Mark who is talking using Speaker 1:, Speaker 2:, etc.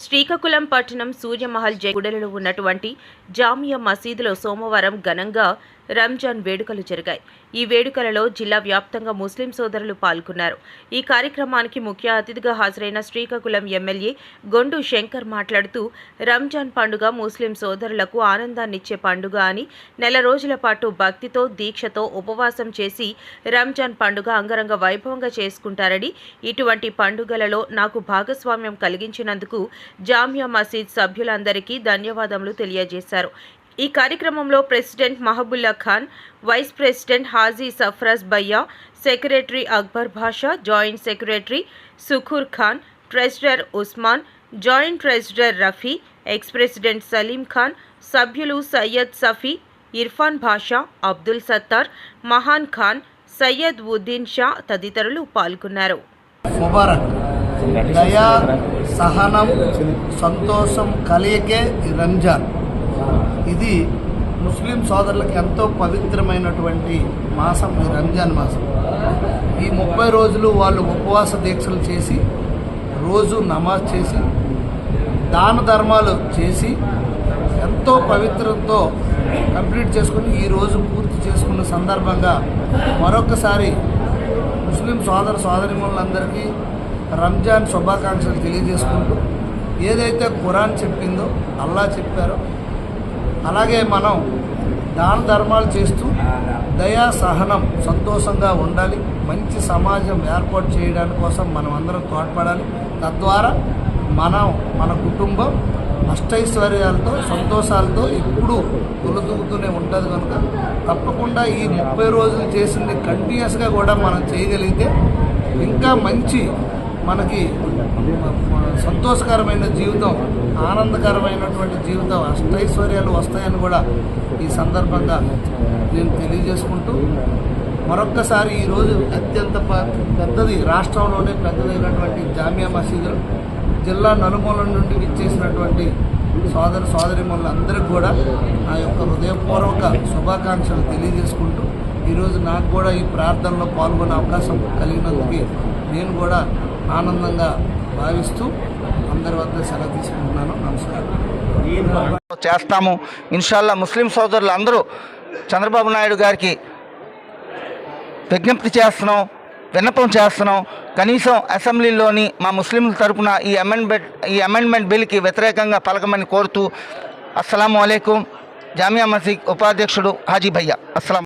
Speaker 1: శ్రీకాకుళం పట్టణం సూర్యమహల్ జగుడలలో ఉన్నటువంటి జామియా మసీదులో సోమవారం ఘనంగా రంజాన్ వేడుకలు జరిగాయి. ఈ వేడుకలలో జిల్లా వ్యాప్తంగా ముస్లిం సోదరులు పాల్గొన్నారు. ఈ కార్యక్రమానికి ముఖ్య అతిథిగా హాజరైన శ్రీకాకుళం ఎమ్మెల్యే గొండు శంకర్ మాట్లాడుతూ రంజాన్ పండుగ ముస్లిం సోదరులకు ఆనందాన్నిచ్చే పండుగ అని నెల రోజుల పాటు భక్తితో దీక్షతో ఉపవాసం చేసి రంజాన్ పండుగ అంగరంగ వైభవంగా చేసుకుంటారని ఇటువంటి పండుగలలో నాకు భాగస్వామ్యం కలిగించినందుకు జామియా మసీద్ సభ్యులందరికీ ధన్యవాదములు తెలియజేశారు. ఈ కార్యక్రమంలో president Mahabulla Khan vice president Haji Safraz బయ్యా secretary Akbar Basha joint secretary Sukhur Khan treasurer Usman joint treasurer Rafi ex president Salim Khan సభ్యులు సయ్యద్ సఫీ ఇర్ఫాన్ భాషా అబ్దుల్ సత్తార్ మహాన్ ఖాన్ సయ్యద్ ఉద్దీన్ షా తదితరులు పాల్గొన్నారు.
Speaker 2: దయా సహనం సంతోషం కలిగే రంజాన్. ఇది ముస్లిం సోదరులకు ఎంతో పవిత్రమైనటువంటి మాసం ఈ రంజాన్ మాసం. ఈ ముప్పై రోజులు వాళ్ళు ఉపవాస దీక్షలు చేసి రోజు నమాజ్ చేసి దాన ధర్మాలు చేసి ఎంతో పవిత్రంతో కంప్లీట్ చేసుకుని ఈ రోజు పూర్తి చేసుకున్న సందర్భంగా మరొకసారి ముస్లిం సోదర సోదరిమణులందరికీ రంజాన్ శుభాకాంక్షలు తెలియజేసుకుంటూ ఏదైతే ఖురాన్ చెప్పిందో అల్లా చెప్పారో అలాగే మనం దాన ధర్మాలు చేస్తూ దయా సహనం సంతోషంగా ఉండాలి. మంచి సమాజం ఏర్పాటు చేయడానికి కోసం మనం అందరం తోడ్పడాలి. తద్వారా మనం మన కుటుంబం అష్టైశ్వర్యాలతో సంతోషాలతో ఎప్పుడూ తొలదూగుతూనే ఉంటుంది కనుక తప్పకుండా ఈ ముప్పై రోజులు చేసింది కంటిన్యూస్గా కూడా మనం చేయగలిగితే ఇంకా మంచి మనకి సంతోషకరమైన జీవితం ఆనందకరమైనటువంటి జీవితం అష్టైశ్వర్యాలు వస్తాయని కూడా ఈ సందర్భంగా నేను తెలియజేసుకుంటూ మరొక్కసారి ఈరోజు అత్యంత పెద్దది రాష్ట్రంలోనే పెద్దదైనటువంటి జామియా మసీదు జిల్లా నలుమూల నుండి విచ్చేసినటువంటి సోదర సోదరిమణులందరికీ కూడా నా యొక్క హృదయపూర్వక శుభాకాంక్షలు తెలియజేసుకుంటూ ఈరోజు నాకు కూడా ఈ ప్రార్థనలో పాల్గొనే అవకాశం కలిగినందుకు నేను కూడా ఆనందంగా భావిస్తూ అందరి వద్ద సెలవు తీసుకుంటున్నాను. నమస్కారం.
Speaker 3: చేస్తాము. ఇన్షాల్లా ముస్లిం సోదరులు అందరూ చంద్రబాబు నాయుడు గారికి విజ్ఞప్తి చేస్తున్నాం విన్నపం చేస్తున్నాం. కనీసం అసెంబ్లీలోని మా ముస్లింల తరపున ఈ అమెండ్మెంట్ ఈ అమెండ్మెంట్ బిల్కి వ్యతిరేకంగా పలకమని కోరుతూ అస్సలం అయికం జామియా మసీద్ ఉపాధ్యక్షుడు హాజీ భయ్య. అస్సలం